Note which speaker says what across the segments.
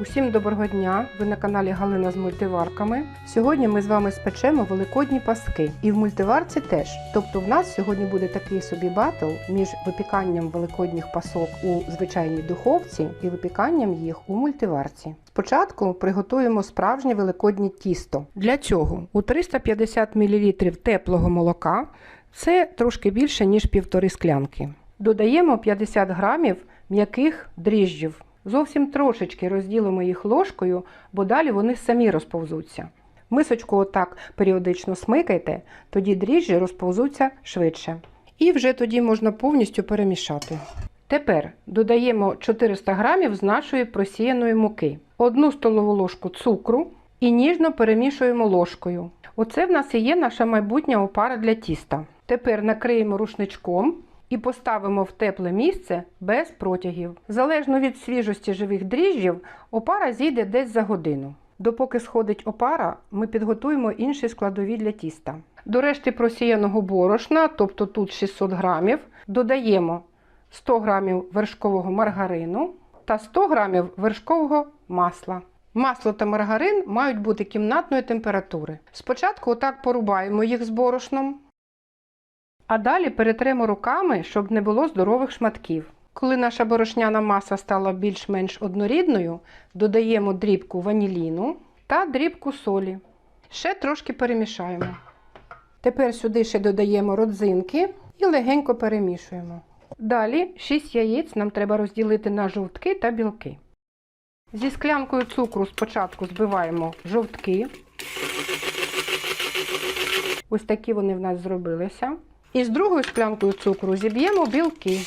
Speaker 1: Усім доброго дня! Ви на каналі Галина з мультиварками. Сьогодні ми з вами спечемо великодні паски. І в мультиварці теж. Тобто в нас сьогодні буде такий собі батл між випіканням великодніх пасок у звичайній духовці і випіканням їх у мультиварці. Спочатку приготуємо справжнє великоднє тісто. Для цього у 350 мл теплого молока це трошки більше, ніж півтори склянки. Додаємо 50 грамів м'яких дріжджів. Зовсім трошечки розділимо їх ложкою, бо далі вони самі розповзуться. Мисочку отак періодично смикайте, тоді дріжджі розповзуться швидше. І вже тоді можна повністю перемішати. Тепер додаємо 400 грамів з нашої просіяної муки, одну столову ложку цукру і ніжно перемішуємо ложкою. Оце в нас і є наша майбутня опара для тіста. Тепер накриємо рушничком і поставимо в тепле місце без протягів. Залежно від свіжості живих дріжджів, опара зійде десь за годину. Допоки сходить опара, ми підготуємо інші складові для тіста. До решти просіяного борошна, тобто тут 600 грамів, додаємо 100 грамів вершкового маргарину та 100 грамів вершкового масла. Масло та маргарин мають бути кімнатної температури. Спочатку отак порубаємо їх з борошном, а далі перетремо руками, щоб не було здорових шматків. Коли наша борошняна маса стала більш-менш однорідною, додаємо дрібку ваніліну та дрібку солі. Ще трошки перемішаємо. Тепер сюди ще додаємо родзинки і легенько перемішуємо. Далі 6 яєць нам треба розділити на жовтки та білки. Зі склянкою цукру спочатку збиваємо жовтки. Ось такі вони в нас зробилися. І з другою склянкою цукру зіб'ємо білки.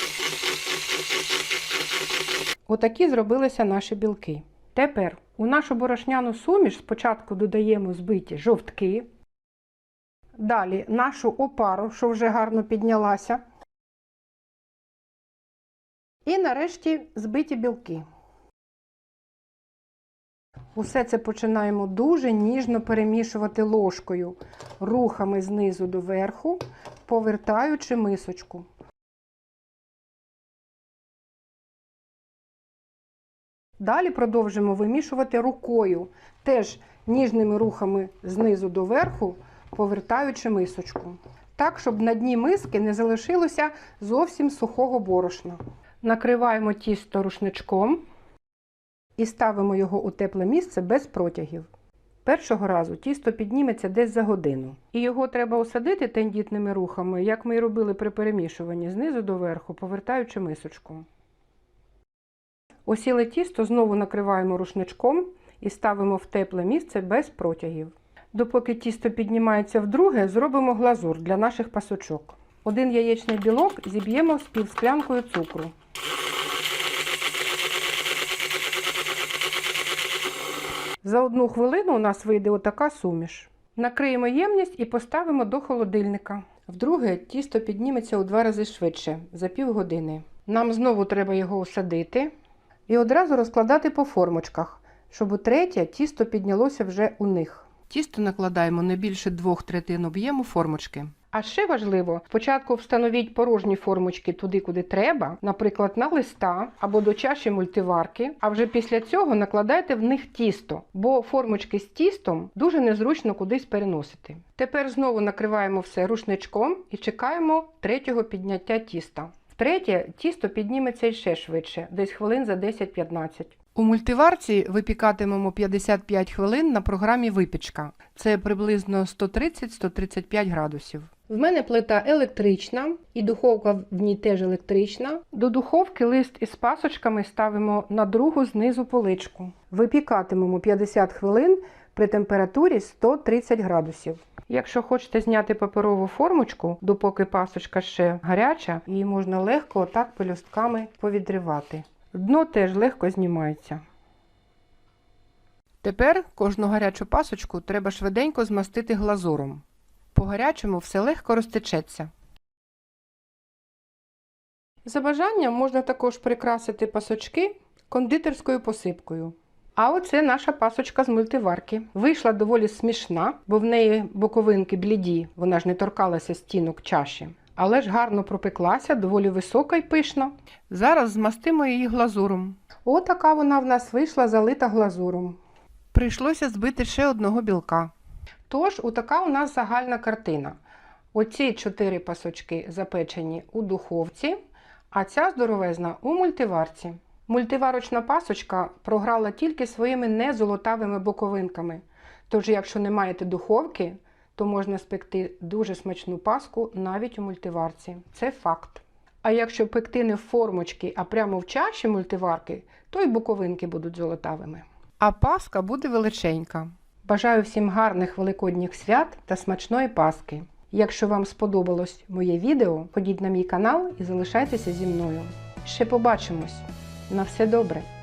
Speaker 1: Отакі зробилися наші білки. Тепер у нашу борошняну суміш спочатку додаємо збиті жовтки. Далі нашу опару, що вже гарно піднялася. І нарешті збиті білки. Усе це починаємо дуже ніжно перемішувати ложкою, рухами знизу до верху, повертаючи мисочку. Далі продовжимо вимішувати рукою, теж ніжними рухами знизу до верху, повертаючи мисочку. Так, щоб на дні миски не залишилося зовсім сухого борошна. Накриваємо тісто рушничком і ставимо його у тепле місце без протягів. Першого разу тісто підніметься десь за годину. І його треба осадити тендітними рухами, як ми й робили при перемішуванні, знизу до верху, повертаючи мисочку. Осіле тісто знову накриваємо рушничком і ставимо в тепле місце без протягів. Допоки тісто піднімається вдруге, зробимо глазур для наших пасочок. Один яєчний білок зіб'ємо з півсклянкою цукру. За одну хвилину у нас вийде отака суміш. Накриємо ємність і поставимо до холодильника. Вдруге, тісто підніметься у два рази швидше за півгодини. Нам знову треба його осадити і одразу розкладати по формочках, щоб утретє тісто піднялося вже у них. Тісто накладаємо не більше двох третин об'єму формочки. А ще важливо, спочатку встановіть порожні формочки туди, куди треба, наприклад, на листа або до чаші мультиварки, а вже після цього накладайте в них тісто, бо формочки з тістом дуже незручно кудись переносити. Тепер знову накриваємо все рушничком і чекаємо третього підняття тіста. Втретє, тісто підніметься ще швидше, десь хвилин за 10-15. У мультиварці випікатимемо 55 хвилин на програмі випічка. Це приблизно 130-135 градусів. В мене плита електрична і духовка в ній теж електрична. До духовки лист із пасочками ставимо на другу знизу поличку. Випікатимемо 50 хвилин при температурі 130 градусів. Якщо хочете зняти паперову формочку, допоки пасочка ще гаряча, її можна легко отак пелюстками повідривати. Дно теж легко знімається. Тепер кожну гарячу пасочку треба швиденько змастити глазуром. По гарячому все легко розтечеться. За бажанням можна також прикрасити пасочки кондитерською посипкою. А оце наша пасочка з мультиварки. Вийшла доволі смішна, бо в неї боковинки бліді, вона ж не торкалася стінок чаші. Але ж гарно пропеклася, доволі висока і пишна. Зараз змастимо її глазуром. Отака вона в нас вийшла залита глазуром. Прийшлося збити ще одного білка. Тож, отака у нас загальна картина. Оці чотири пасочки запечені у духовці, а ця здоровезна у мультиварці. Мультиварочна пасочка програла тільки своїми незолотавими боковинками. Тож, якщо не маєте духовки, то можна спекти дуже смачну паску навіть у мультиварці. Це факт. А якщо пекти не в формочки, а прямо в чаші мультиварки, то й боковинки будуть золотавими. А паска буде величенька. Бажаю всім гарних великодніх свят та смачної паски. Якщо вам сподобалось моє відео, ходіть на мій канал і залишайтеся зі мною. Ще побачимось! На все добре!